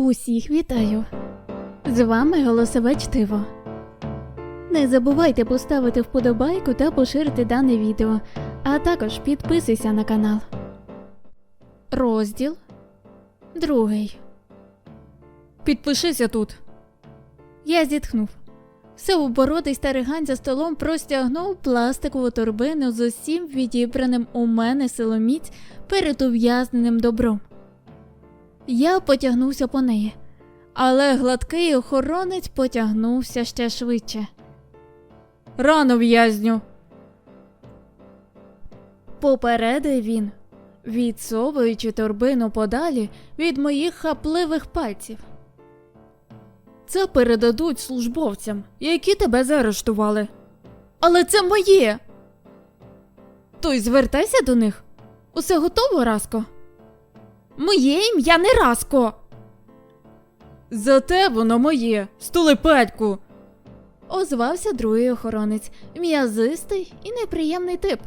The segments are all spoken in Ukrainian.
Усіх вітаю! З вами голосове чтиво. Не забувайте поставити вподобайку та поширити дане відео, а також підписуйся на канал. Розділ другий. Підпишися тут. Я зітхнув. Сивобородий старигань за столом простягнув пластикову торбину з усім відібраним у мене силоміць перед ув'язненим добром. Я потягнувся по неї, але гладкий охоронець потягнувся ще швидше. Рано в'язню. Попередив він, відсовуючи торбину подалі від моїх хапливих пальців. Це передадуть службовцям, які тебе заарештували. Але це моє. То й звертайся до них. Усе готово, Раско? Моє ім'я не Раско. Зате воно моє, стулепедьку. Озвався другий охоронець, м'язистий і неприємний тип.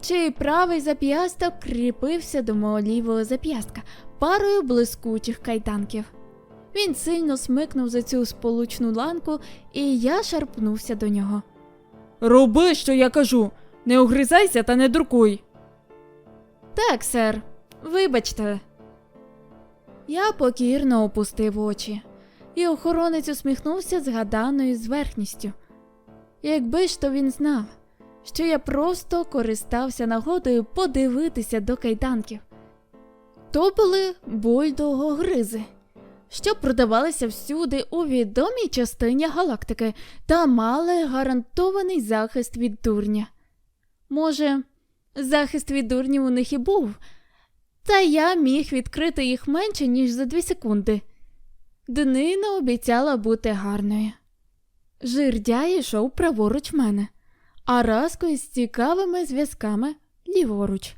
Чий правий зап'ясток кріпився до мого лівого зап'ястка парою блискучих кайданків. Він сильно смикнув за цю сполучну ланку, і я шарпнувся до нього. Роби, що я кажу, не огризайся та не друкуй. Так, сер, вибачте. Я покірно опустив очі, і охоронець усміхнувся згаданою зверхністю. Якби ж то він знав, що я просто користався нагодою подивитися до кайданків. То були бульдогогризи, що продавалися всюди у відомій частині галактики та мали гарантований захист від дурня. Може, захист від дурнів у них і був, та я міг відкрити їх менше, ніж за дві секунди. Днина обіцяла бути гарною. Жирдя йшов праворуч мене, а Раско із цікавими зв'язками ліворуч.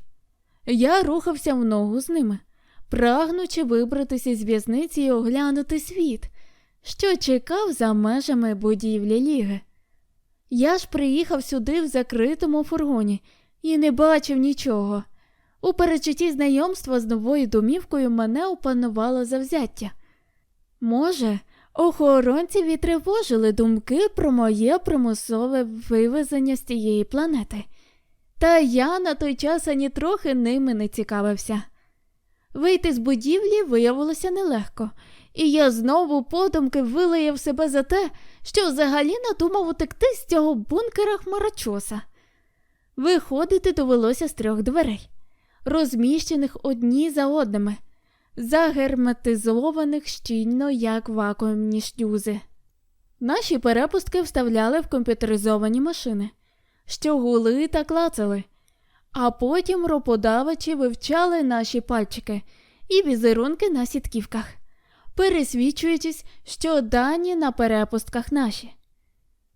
Я рухався в ногу з ними, прагнучи вибратися з в'язниці і оглянути світ, що чекав за межами будівлі ліги. Я ж приїхав сюди в закритому фургоні і не бачив нічого. У перечутті знайомства з новою домівкою мене опанувало завзяття. Може, охоронці відтривожили думки про моє примусове вивезення з тієї планети. Та я на той час ані трохи ними не цікавився. Вийти з будівлі виявилося нелегко, і я знову подумки вилаяв себе за те, що взагалі надумав утекти з цього бункера хмарочоса. Виходити довелося з трьох дверей, розміщених одні за одними, загерметизованих щільно, як вакуумні шлюзи. Наші перепустки вставляли в комп'ютеризовані машини, що гули та клацали, а потім роподавачі вивчали наші пальчики і візерунки на сітківках, пересвідчуючись, що дані на перепустках наші.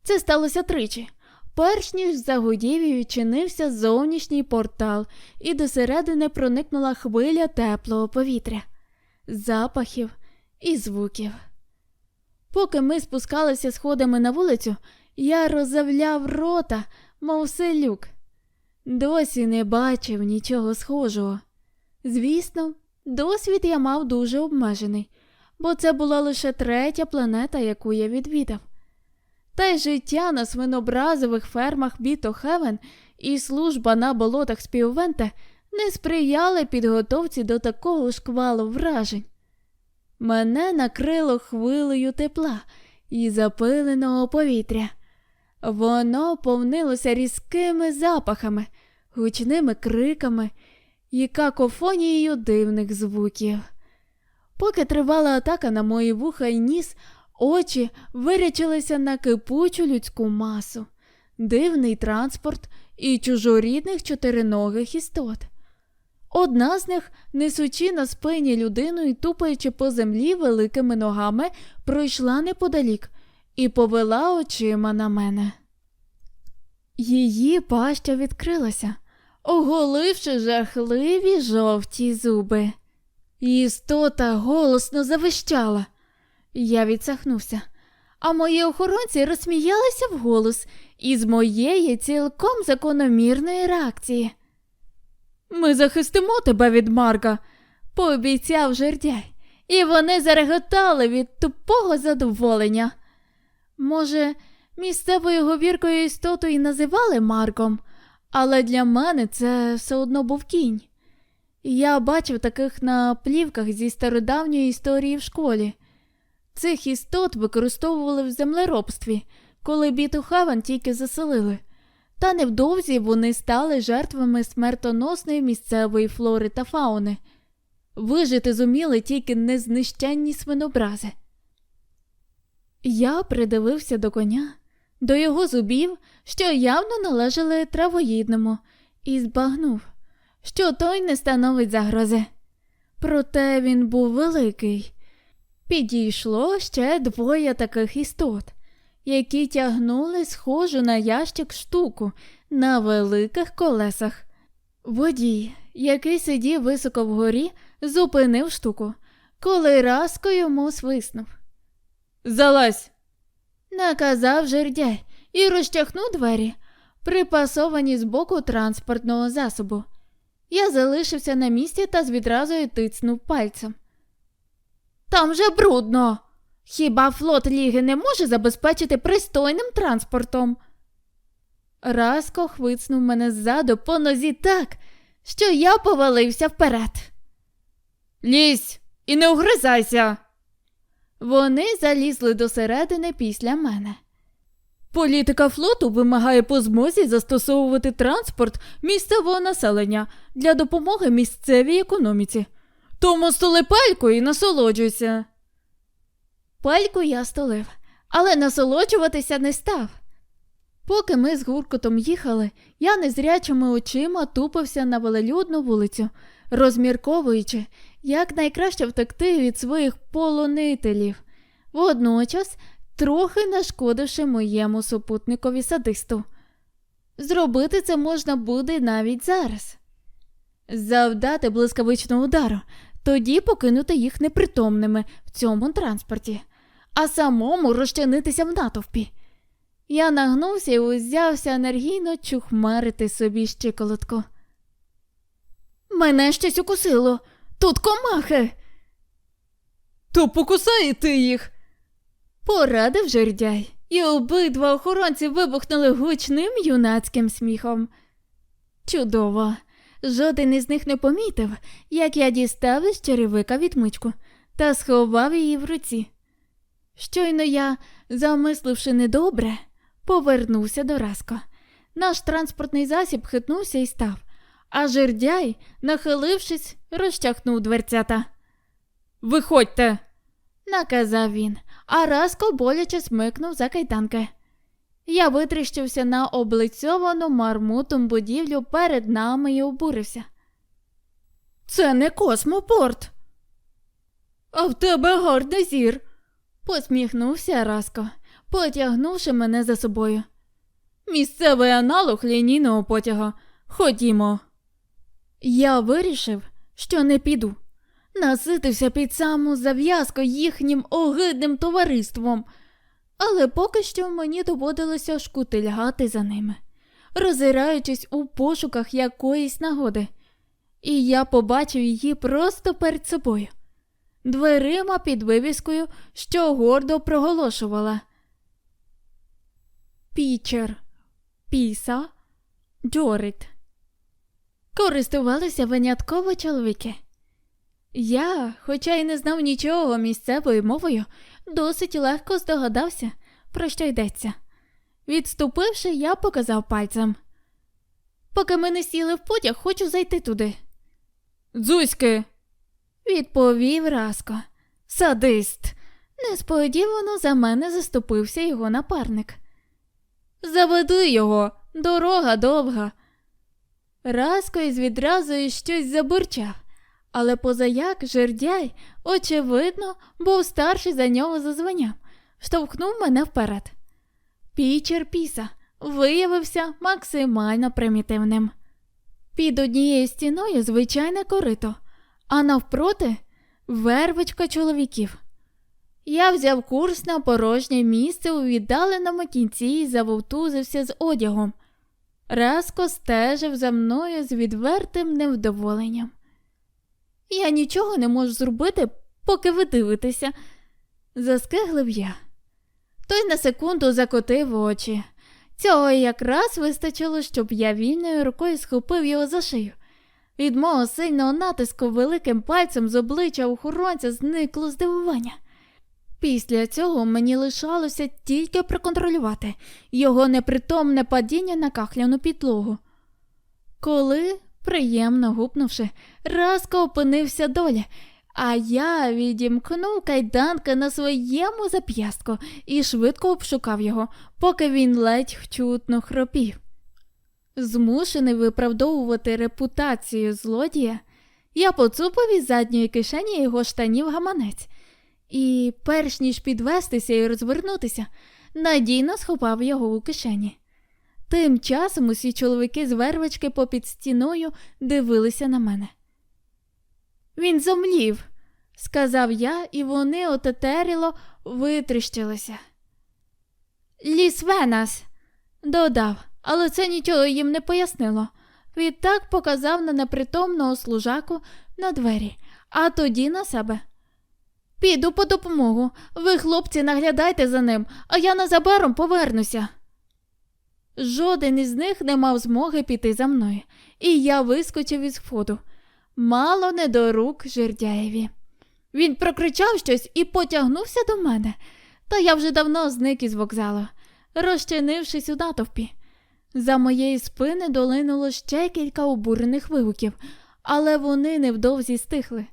Це сталося тричі. Перш ніж загудів і відчинився зовнішній портал, і досередини проникнула хвиля теплого повітря, запахів і звуків. Поки ми спускалися сходами на вулицю, я роззавляв рота, мов селюк. Досі не бачив нічого схожого. Звісно, досвід я мав дуже обмежений, бо це була лише третя планета, яку я відвідав. Та й життя на свинобразових фермах Біто Хевен і служба на болотах Співвенте не сприяли підготовці до такого шквалу вражень. Мене накрило хвилею тепла і запиленого повітря. Воно повнилося різкими запахами, гучними криками і какофонією дивних звуків. Поки тривала атака на мої вуха і ніс, Очі вирячилися на кипучу людську масу, дивний транспорт і чужорідних чотириногих істот. Одна з них, несучи на спині людину і тупаючи по землі великими ногами, пройшла неподалік і повела очима на мене. Її паща відкрилася, оголивши жахливі жовті зуби. Істота голосно завищала. Я відсахнувся, а мої охоронці розсміялися вголос із моєї цілком закономірної реакції. Ми захистимо тебе від Марка, пообіцяв жердяй, і вони зареготали від тупого задоволення. Може, місцевою говіркою істоту і називали Марком, але для мене це все одно був кінь. Я бачив таких на плівках зі стародавньої історії в школі. Цих істот використовували в землеробстві, коли біту Хаван тільки заселили. Та невдовзі вони стали жертвами смертоносної місцевої флори та фауни. Вижити зуміли тільки незнищенні свинобрази. Я придивився до коня, до його зубів, що явно належали травоїдному, і збагнув, що той не становить загрози. Проте він був великий. Підійшло ще двоє таких істот, які тягнули схожу на ящик штуку на великих колесах. Водій, який сидів високо вгорі, зупинив штуку, коли разко йому свиснув. Залазь. Наказав жердяй і розчахнув двері, припасовані з боку транспортного засобу. Я залишився на місці та з відразу тицнув пальцем. Там же брудно. Хіба флот ліги не може забезпечити пристойним транспортом? Разко хвицнув мене ззаду по нозі так, що я повалився вперед. Лізь і не угризайся. Вони залізли до середини після мене. Політика флоту вимагає по змозі застосовувати транспорт місцевого населення для допомоги місцевій економіці. Тому столи пальку і насолоджуйся. Пальку я столив, але насолоджуватися не став. Поки ми з гуркотом їхали, я незрячими очима тупився на велелюдну вулицю, розмірковуючи, як найкраще втекти від своїх полонителів, водночас трохи нашкодивши моєму супутникові садисту. Зробити це можна буде навіть зараз. Завдати блискавичного удару, тоді покинути їх непритомними в цьому транспорті, а самому розчинитися в натовпі. Я нагнувся і узявся енергійно чухмарити собі щиколотку. Мене щось укусило. Тут комахи. То покусай ти їх. Порадив жердяй, і обидва охоронці вибухнули гучним юнацьким сміхом. Чудово. Жоден із них не помітив, як я дістав із черевика відмичку та сховав її в руці. Щойно я, замисливши недобре, повернувся до Раско. Наш транспортний засіб хитнувся і став, а жердяй, нахилившись, розчахнув дверцята. Виходьте, наказав він, а Раско боляче смикнув за кайданки. Я витріщився на облицьовану мармутом будівлю перед нами і обурився. Це не космопорт. А в тебе гарний зір, посміхнувся Раско, потягнувши мене за собою. Місцевий аналог лінійного потяга. Ходімо. Я вирішив, що не піду. Наситився під саму зав'язку їхнім огидним товариством, але поки що мені доводилося шкутильгати за ними, роззираючись у пошуках якоїсь нагоди, і я побачив її просто перед собою, дверима під вивіскою, що гордо проголошувала. Пічер, піса, Джорит. Користувалися винятково чоловіки. Я, хоча й не знав нічого місцевою мовою, досить легко здогадався, про що йдеться. Відступивши, я показав пальцем. Поки ми не сіли в потяг, хочу зайти туди. Дзузьки, відповів Раско. Садист. Несподівано за мене заступився його напарник. Заведи його, дорога довга. Раско із відразу щось забурчав, але позаяк жердяй, очевидно, був старший за нього за званням, штовхнув мене вперед. Пічер піса виявився максимально примітивним. Під однією стіною звичайне корито, а навпроти вервичка чоловіків. Я взяв курс на порожнє місце у віддаленому кінці і завовтузився з одягом. Раско стежив за мною з відвертим невдоволенням. Я нічого не можу зробити поки ви дивитеся, заскиглив я. Той на секунду закотив очі. Цього якраз вистачило, щоб я вільною рукою схопив його за шию. Від мого сильного натиску великим пальцем з обличчя охоронця зникло здивування. Після цього мені лишалося тільки проконтролювати його непритомне падіння на кахляну підлогу. Коли, приємно гупнувши, разко опинився долі, а я відімкнув кайданки на своєму зап'ястку і швидко обшукав його, поки він ледь чутно хропів. Змушений виправдовувати репутацію злодія, я поцупив із задньої кишені його штанів гаманець і, перш ніж підвестися і розвернутися, надійно схопав його у кишені. Тим часом усі чоловіки з вервички попід стіною дивилися на мене. Він зомлів, сказав я, і вони отетеріло витріщилися. Ліс Венас, додав, але це нічого їм не пояснило. Відтак показав на непритомного служаку на двері, а тоді на себе. Піду по допомогу. Ви, хлопці, наглядайте за ним, а я незабаром повернуся. Жоден із них не мав змоги піти за мною, і я вискочив із входу. Мало не до рук жердяєві. Він прокричав щось і потягнувся до мене, та я вже давно зник із вокзалу, розчинившись у натовпі. За моєї спини долинуло ще кілька обурених вигуків, але вони невдовзі стихли.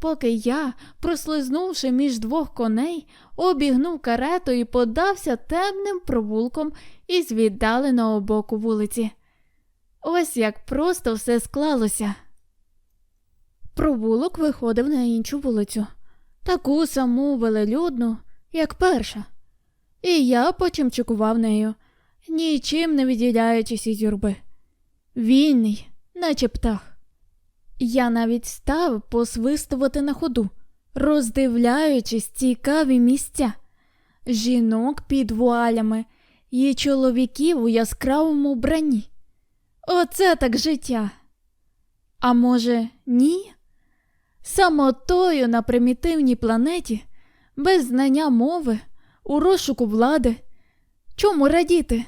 Поки я, прослизнувши між двох коней, обігнув карету і подався темним провулком із віддаленого боку вулиці. Ось як просто все склалося. Провулок виходив на іншу вулицю, таку саму велелюдну, як перша. І я почимчикував нею, нічим не відділяючись із юрби. Вільний, наче птах. Я навіть став посвистувати на ходу, роздивляючись цікаві місця, жінок під вуалями і чоловіків у яскравому вбранні. Оце так життя. А може, ні? Самотою на примітивній планеті, без знання мови, у розшуку влади. Чому радіти?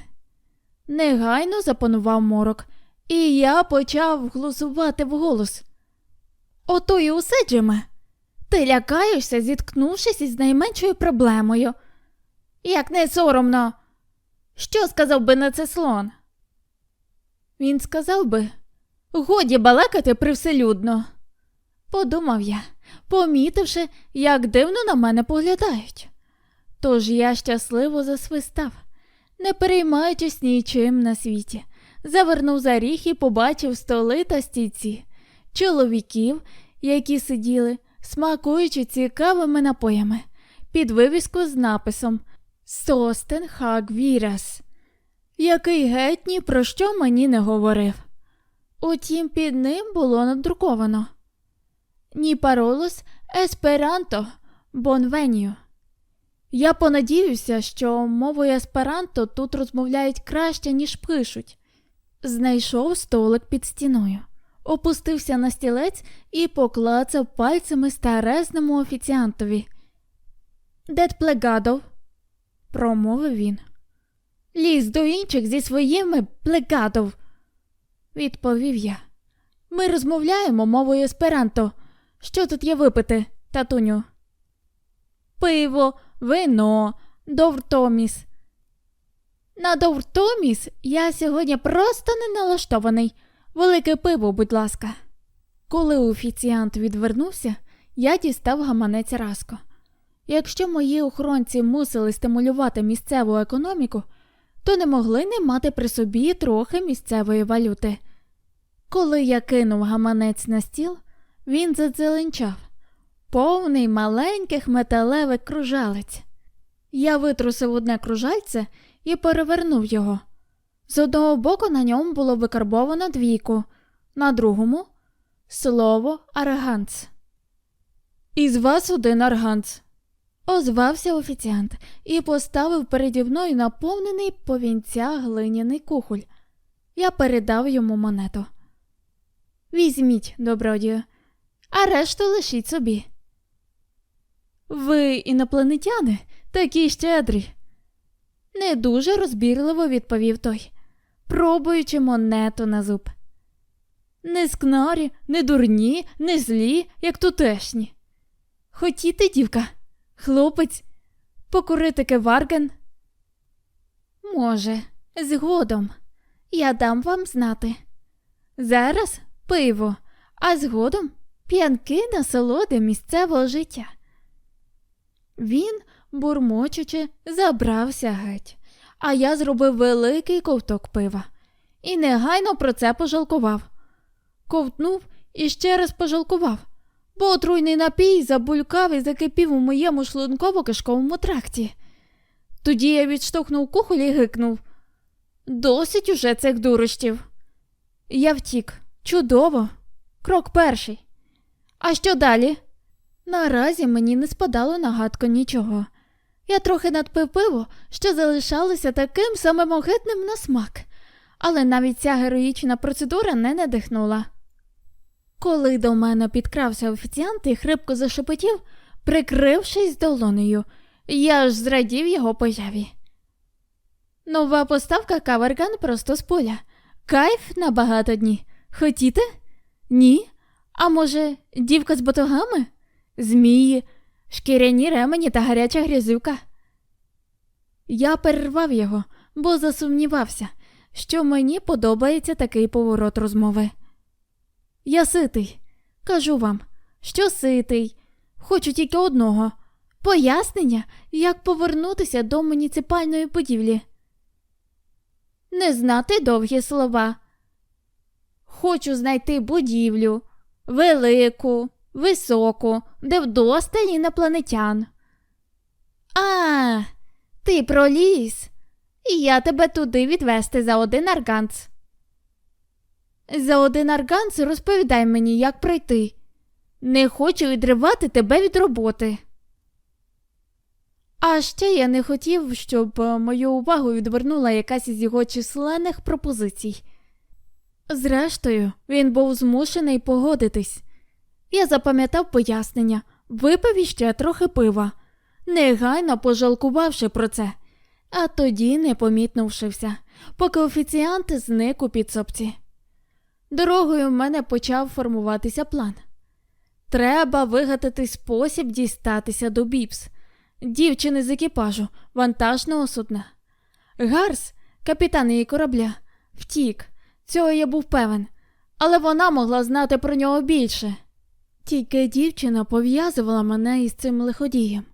Негайно запанував морок, і я почав глузувати вголос. Ото й усе, Джиме. Ти лякаєшся, зіткнувшись із найменшою проблемою. Як не соромно. Що сказав би на це слон? Він сказав би годі балакати привселюдно. Подумав я, помітивши, як дивно на мене поглядають. Тож я щасливо засвистав, не переймаючись нічим на світі, завернув за ріг і побачив столи та стійці, чоловіків, які сиділи, смакуючи цікавими напоями, під вивіску з написом Состен Хак Вірас, який геть ні про що мені не говорив. Утім, під ним було надруковано Ні паролус есперанто бонвенію. Я понадіюся, що мовою есперанто тут розмовляють краще, ніж пишуть. Знайшов столик під стіною, опустився на стілець і поклацав пальцями старезному офіціантові. Дед плегадов, промовив він. Ліз до інших зі своїми плегадов, відповів я. Ми розмовляємо мовою есперанто. Що тут є випити, татуню? Пиво, вино, довртоміс. На довртоміс я сьогодні просто не налаштований. Велике пиво, будь ласка. Коли офіціант відвернувся, я дістав гаманець Раско. Якщо мої охоронці мусили стимулювати місцеву економіку, то не могли не мати при собі трохи місцевої валюти. Коли я кинув гаманець на стіл, він задзеленчав, повний маленьких металевих кружалець. Я витрусив одне кружальце і перевернув його. З одного боку на ньому було викарбовано двійку, на другому слово арганц. Із вас один арганц. Озвався офіціант і поставив переді мною наповнений повінця глиняний кухоль. Я передав йому монету. Візьміть, добродію, а решту лишіть собі. Ви інопланетяни такі щедрі. Не дуже розбірливо відповів той, пробуючи монету на зуб. Не скнарі, не дурні, не злі, як тутешні. Хотіте, дівка, хлопець, покурити кеварген? Може, згодом. Я дам вам знати. Зараз пиво, а згодом п'янки насолоди місцевого життя. Він, бурмочучи, забрався геть, а я зробив великий ковток пива і негайно про це пожалкував. Ковтнув і ще раз пожалкував, бо отруйний напій забулькав і закипів у моєму шлунково-кишковому тракті. Тоді я відштовхнув кухоль і гикнув. Досить уже цих дурощів. Я втік. Чудово. Крок перший. А що далі? Наразі мені не спадало на гадку нічого. Я трохи надпив пиво, що залишалося таким самим огидним на смак, але навіть ця героїчна процедура не надихнула. Коли до мене підкрався офіціант і хрипко зашепотів, прикрившись долонею, я аж зрадів його появі. Нова поставка каверган просто з поля. Кайф на багато дні. Хотіте? Ні? А може, дівка з батогами? Змії, шкіряні ремені та гаряча грязюка. Я перервав його, бо засумнівався, що мені подобається такий поворот розмови. Я ситий, кажу вам, що ситий. Хочу тільки одного пояснення, як повернутися до муніципальної будівлі. Не знати довгі слова. Хочу знайти будівлю велику, високу, де вдосталь інопланетян. А, ти про ліс, і я тебе туди відвести за один арганц. За один арганц розповідай мені, як пройти. Не хочу відривати тебе від роботи. А ще я не хотів, щоб е, мою увагу відвернула якась із його численних пропозицій. Зрештою, він був змушений погодитись. Я запам'ятав пояснення, випив іще трохи пива, негайно пожалкувавши про це, а тоді непомітно вшився, поки офіціант зник у підсобці. Дорогою в мене почав формуватися план. Треба вигадати спосіб дістатися до Біпс, дівчини з екіпажу вантажного судна. Гарс, капітан її корабля, втік. Цього я був певен, але вона могла знати про нього більше. Тільки дівчина пов'язувала мене із цим лиходієм.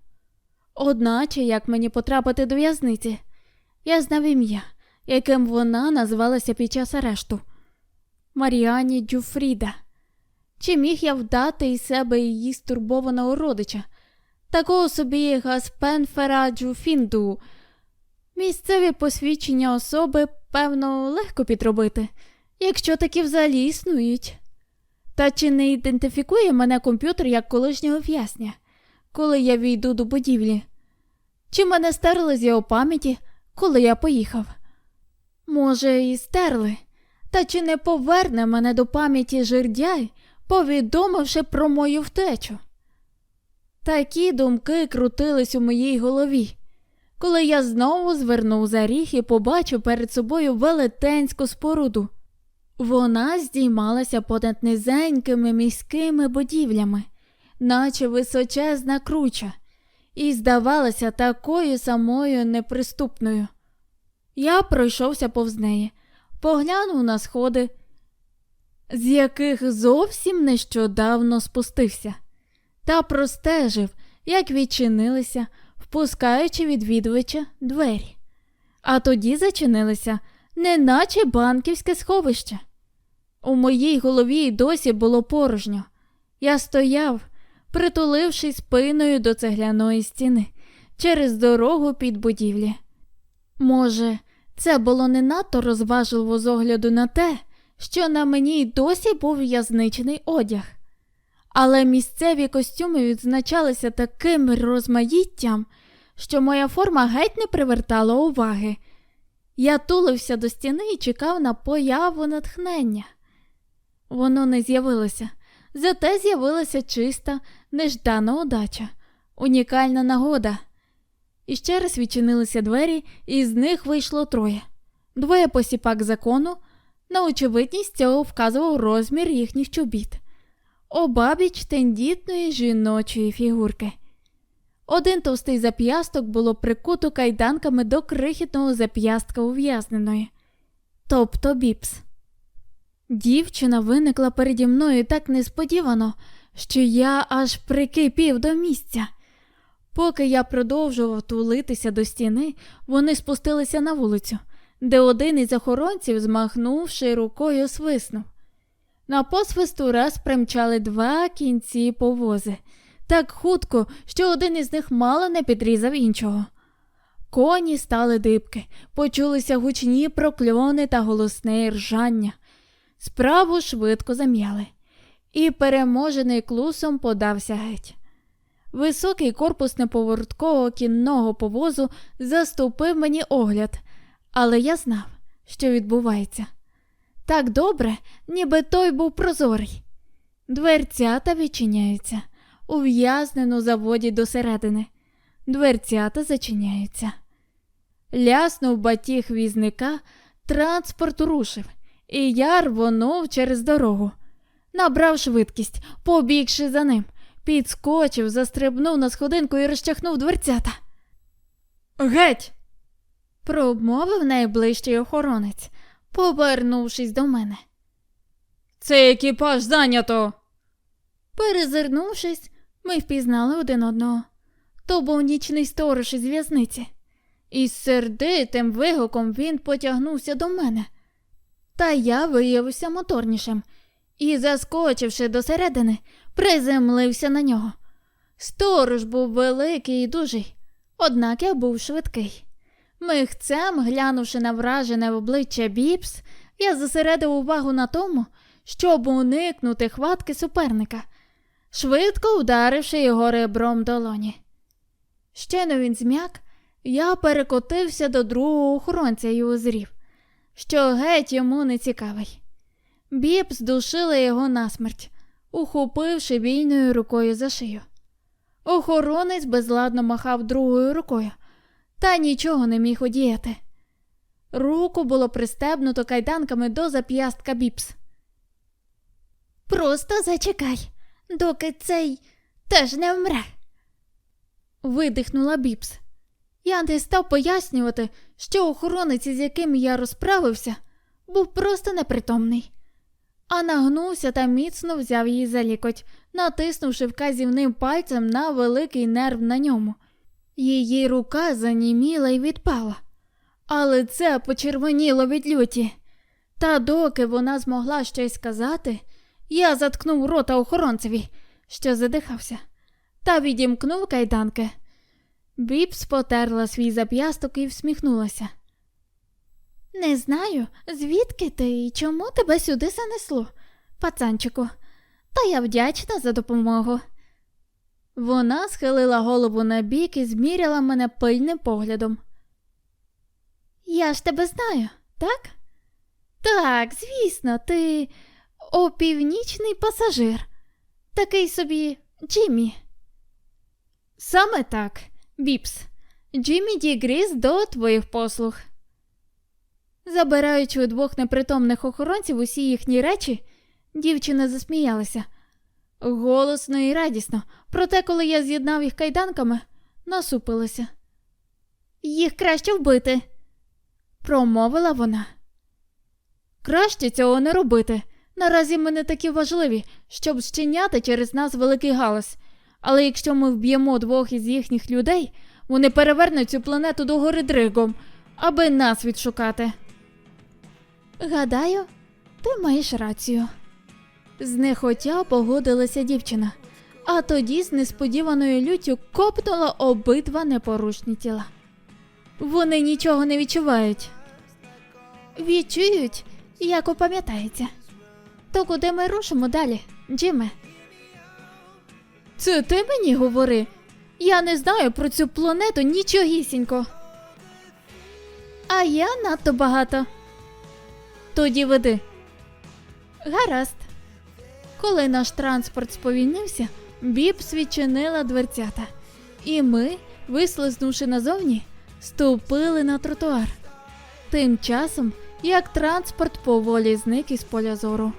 Одначе, як мені потрапити до в'язниці, я знав ім'я, яким вона назвалася під час арешту Маріані Дюфріда. Чи міг я вдати із себе її стурбованого родича, такого собі Гаспенфера Джуфінду? Місцеві посвідчення особи, певно, легко підробити, якщо такі взагалі існують. Та чи не ідентифікує мене комп'ютер як колишнього в'язня, коли я війду до будівлі? Чи мене стерли з його пам'яті, коли я поїхав? Може, і стерли, та чи не поверне мене до пам'яті жердяй, повідомивши про мою втечу? Такі думки крутились у моїй голові, коли я знову звернув за ріг і побачив перед собою велетенську споруду. Вона здіймалася понад низенькими міськими будівлями, наче височезна круча, і здавалася такою самою неприступною. Я пройшовся повз неї, поглянув на сходи, з яких зовсім нещодавно спустився, та простежив, як відчинилися, впускаючи відвідувача двері. А тоді зачинилися, неначе банківське сховище. У моїй голові й досі було порожньо. Я стояв, притулившись спиною до цегляної стіни через дорогу під будівлі. Може, це було не надто розважливо з огляду на те, що на мені й досі був в'язничний одяг. Але місцеві костюми відзначалися таким розмаїттям, що моя форма геть не привертала уваги. Я тулився до стіни і чекав на появу натхнення. Воно не з'явилося, зате з'явилася чиста, неждана удача. Унікальна нагода. І ще раз відчинилися двері, і з них вийшло троє. Двоє посіпак закону. На очевидність цього вказував розмір їхніх чобіт. Обабіч тендітної жіночої фігурки. Один товстий зап'ясток було прикуто кайданками до крихітного зап'ястка ув'язненої, тобто біпс. Дівчина виникла переді мною так несподівано, що я аж прикипів до місця. Поки я продовжував тулитися до стіни, вони спустилися на вулицю, де один із охоронців, змахнувши рукою, свиснув. На посвисту раз примчали два кінці повози, так хутко, що один із них мало не підрізав іншого. Коні стали дибки, почулися гучні прокльони та голосне ржання. Справу швидко зам'яли, і переможений клусом подався геть. Високий корпус неповороткового кінного повозу заступив мені огляд, але я знав, що відбувається. Так добре, ніби той був прозорий. Дверцята відчиняються, ув'язнену заводять досередини. Дверцята зачиняються. Ляснув батіг візника, транспорт рушив, і я рвонув через дорогу. Набрав швидкість, побігши за ним, підскочив, застрибнув на сходинку і розчахнув дверцята. Геть! промовив найближчий охоронець, повернувшись до мене. Цей екіпаж зайнято. Перезирнувшись, ми впізнали один одного. То був нічний сторож із в'язниці. І з сердитим вигуком він потягнувся до мене. Та я виявився моторнішим і, заскочивши до середини, приземлився на нього. Сторож був великий і дужий, однак я був швидкий. Михцем, глянувши на вражене в обличчя Біпс, я зосередив увагу на тому, щоб уникнути хватки суперника, швидко вдаривши його ребром долоні. Щойно він зм'як, я перекотився до другого охоронця і озрів, що геть йому не цікавий. Біпс душила його насмерть, ухопивши вільною рукою за шию. Охоронець безладно махав другою рукою, та нічого не міг одіяти. Руку було пристебнуто кайданками до зап'ястка Біпс. Просто зачекай, доки цей теж не вмре. Видихнула Біпс. Я не став пояснювати, що охоронець, із яким я розправився, був просто непритомний, а нагнувся та міцно взяв її за лікоть, натиснувши вказівним пальцем на великий нерв на ньому. Її рука заніміла і відпала, але це почервоніло від люті. Та доки вона змогла щось сказати, я заткнув рота охоронцеві, що задихався, та відімкнув кайданки. Біпс потерла свій зап'ясток і всміхнулася. Не знаю, звідки ти і чому тебе сюди занесло, пацанчику, та я вдячна за допомогу. Вона схилила голову на бік і зміряла мене пильним поглядом. Я ж тебе знаю, так? Так, звісно, ти опівнічний пасажир, такий собі Джиммі. Саме так, Біпс. Джиммі Дігріс до твоїх послуг. Забираючи у двох непритомних охоронців усі їхні речі, дівчина засміялася. Голосно і радісно, проте, коли я з'єднав їх кайданками, насупилася. Їх краще вбити, промовила вона. Краще цього не робити. Наразі ми не такі важливі, щоб щиняти через нас великий галас. Але якщо ми вб'ємо двох із їхніх людей, вони перевернуть цю планету до гори Дригом, аби нас відшукати. Гадаю, ти маєш рацію. Знехотя погодилася дівчина, а тоді з несподіваною люттю копнула обидва непорушні тіла. Вони нічого не відчувають. Відчують, як опам'ятається. То куди ми рушимо далі, Джиме? Це ти мені говори. Я не знаю про цю планету нічогісінько. А я надто багато. Тоді веди. Гаразд. Коли наш транспорт сповільнився, Бібс відчинила дверцята, І ми, вислизнувши назовні, ступили на тротуар. Тим часом, як транспорт поволі зник із поля зору.